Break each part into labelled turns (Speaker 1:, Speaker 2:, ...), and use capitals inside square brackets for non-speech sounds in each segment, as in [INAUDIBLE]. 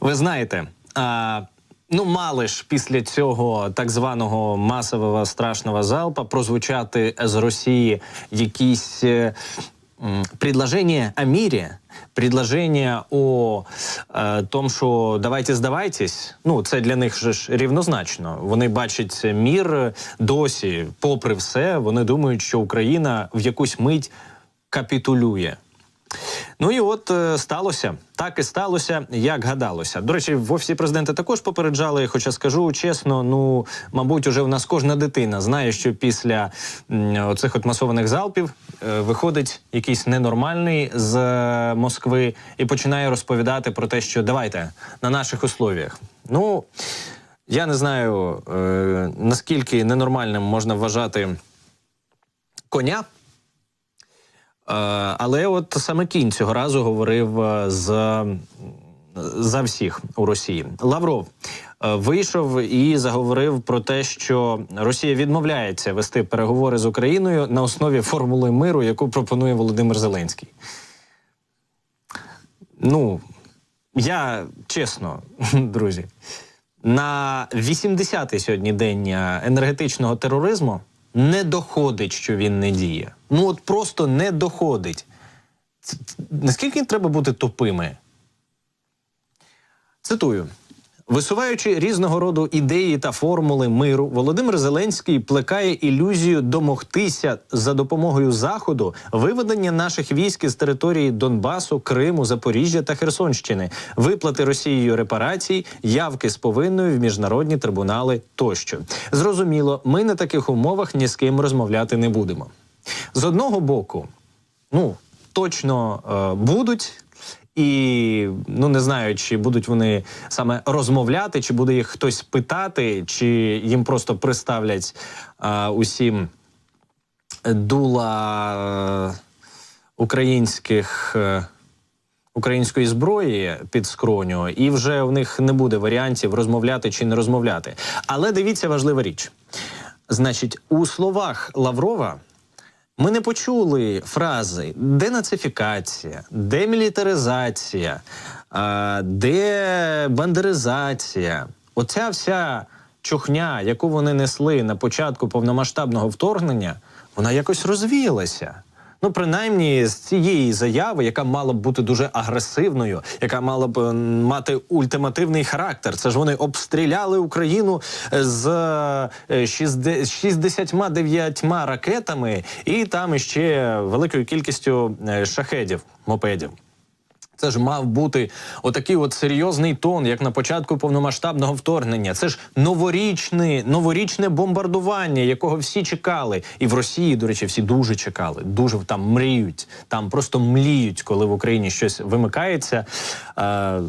Speaker 1: Ви знаєте, а, ну мали ж після цього так званого масового страшного залпа прозвучати з Росії якісь. е, м, Предложение о мире, предложение о е, том, що давайте здавайтесь. Ну це для них же ж рівнозначно. Вони бачать мір досі, попри все, вони думають, що Україна в якусь мить капітулює. Ну і от е, сталося. Так і сталося, як гадалося. До речі, в офісі президента також попереджали. Хоча скажу чесно, ну мабуть, уже в нас кожна дитина знає, що після м, оцих от масованих залпів е, виходить якийсь ненормальний з е, Москви і починає розповідати про те, що давайте на наших условіях. Ну я не знаю е, наскільки ненормальним можна вважати коня. Е, Але от саме кінь цього разу говорив е, з за всіх у Росії. Лавров е, вийшов і заговорив про те, що Росія відмовляється вести переговори з Україною на основі формули миру, яку пропонує Володимир Зеленський. Ну, я чесно, [LAUGHS] друзі, на 80-й сьогодні день енергетичного тероризму не доходить, що він не діє. Ну от просто не доходить. Наскільки треба бути тупими? Цитую. Висуваючи різного роду ідеї та формули миру, Володимир Зеленський плекає ілюзію домогтися за допомогою заходу виведення наших військ із території Донбасу, Криму, Запоріжжя та Херсонщини, виплати Росією репарацій, явки з повинною в міжнародні трибунали тощо. Зрозуміло, ми на таких умовах ні з ким розмовляти не будемо. З одного боку, ну точно е, будуть. І ну не знаю, чи будуть вони саме розмовляти, чи буде їх хтось питати, чи їм просто приставлять е, усім дула е, українських. Е, Української зброї під скроню, і вже в них не буде варіантів розмовляти чи не розмовляти. Але дивіться важлива річ. Значить, у словах Лаврова ми не почули фрази денацифікація, демілітаризація, дебандеризація. Оця вся чухня, яку вони несли на початку повномасштабного вторгнення, вона якось розвіялася. Ну, принаймні, з цієї заяви, яка мала б бути дуже агресивною, яка мала б мати ультимативний характер. Це ж вони обстріляли Україну з е, 60 69 ракетами і там іще великою кількістю е, шахедів, мопедів. Це ж мав бути отакий от серйозний тон, як на початку повномасштабного вторгнення. Це ж новорічне, новорічне бомбардування, якого всі чекали. І в Росії, до речі, всі дуже чекали, дуже там мріють, там просто мліють, коли в Україні щось вимикається. Е,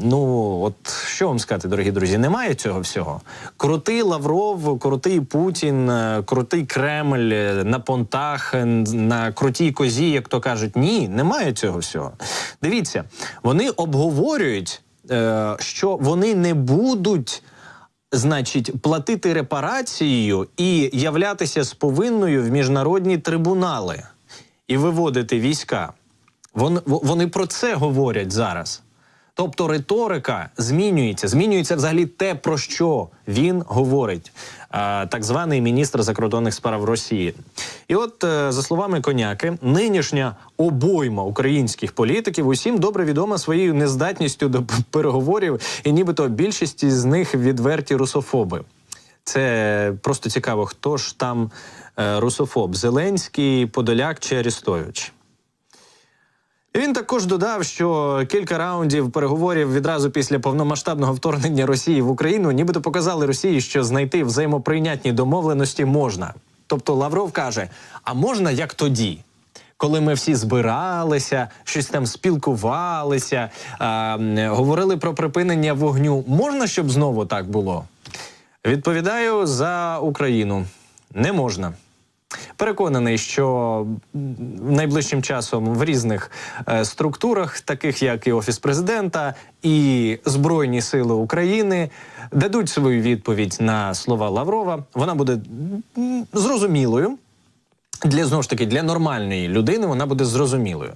Speaker 1: ну от що вам сказати, дорогі друзі, немає цього всього. Крутий Лавров, крутий Путін, е, крутий Кремль е, на понтах, е, на крутій козі, як то кажуть. Ні, немає цього всього. Дивіться, вони обговорюють, що вони не будуть. Значить, платити репарацією і являтися з повинною в міжнародні трибунали і виводити війська. Вон, во- вони про це говорять зараз. Тобто риторика змінюється, змінюється взагалі те, про що він говорить, так званий міністр закордонних справ Росії. І от, е, за словами коняки, нинішня обойма українських політиків усім добре відома своєю нездатністю до переговорів, і нібито більшість з них відверті русофоби. Це просто цікаво, хто ж там е, русофоб: Зеленський, Подоляк чи Арестович. Він також додав, що кілька раундів переговорів відразу після повномасштабного вторгнення Росії в Україну нібито показали Росії, що знайти взаємоприйнятні домовленості можна. Тобто Лавров каже: а можна як тоді? Коли ми всі збиралися, щось там спілкувалися, м, говорили про припинення вогню. Можна, щоб знову так було? Відповідаю за Україну. Не можна. Переконаний, що найближчим часом в різних е, структурах, таких як і Офіс президента, і Збройні Сили України, дадуть свою відповідь на слова Лаврова. Вона буде зрозумілою. Для знову ж таки для нормальної людини вона буде зрозумілою.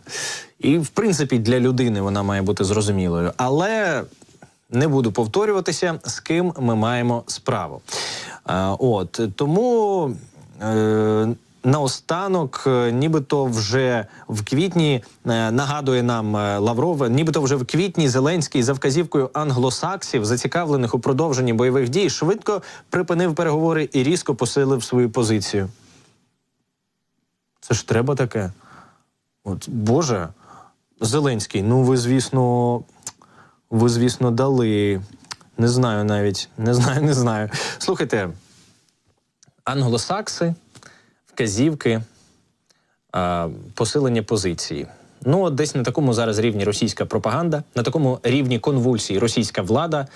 Speaker 1: І в принципі для людини вона має бути зрозумілою. Але Не буду повторюватися, з ким ми маємо справу. Е, от тому. Е, Наостанок, е, нібито вже в квітні е, нагадує нам е, Лавров, нібито вже в квітні Зеленський за вказівкою англосаксів, зацікавлених у продовженні бойових дій, швидко припинив переговори і різко посилив свою позицію. Це ж треба таке. От, Боже, Зеленський, ну ви, звісно, ви, звісно, дали. Не знаю навіть. Не знаю, не знаю. Слухайте, англосакси, вказівки, а, посилення позиції. Ну, от десь на такому зараз рівні російська пропаганда, на такому рівні конвульсії російська влада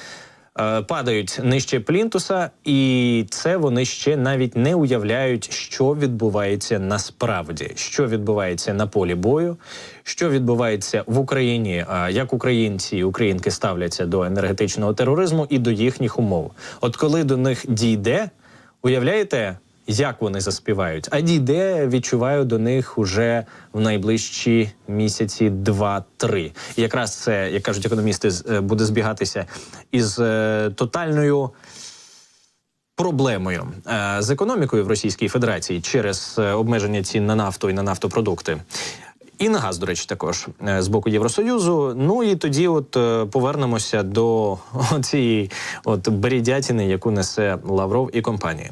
Speaker 1: е, падають нижче плінтуса, і це вони ще навіть не уявляють, що відбувається насправді, що відбувається на полі бою, що відбувається в Україні, а як українці і українки ставляться до енергетичного тероризму і до їхніх умов. От коли до них дійде, уявляєте? Як вони заспівають? А дійде, відчуваю до них уже в найближчі місяці два-три. І якраз це, як кажуть економісти, е, буде збігатися із е, тотальною проблемою е, з економікою в Російській Федерації через обмеження цін на нафту і на нафтопродукти. І на газ, до речі, також з боку Євросоюзу. Ну і тоді, от повернемося до [LAUGHS] цієї от берідятини, яку несе Лавров і компанія.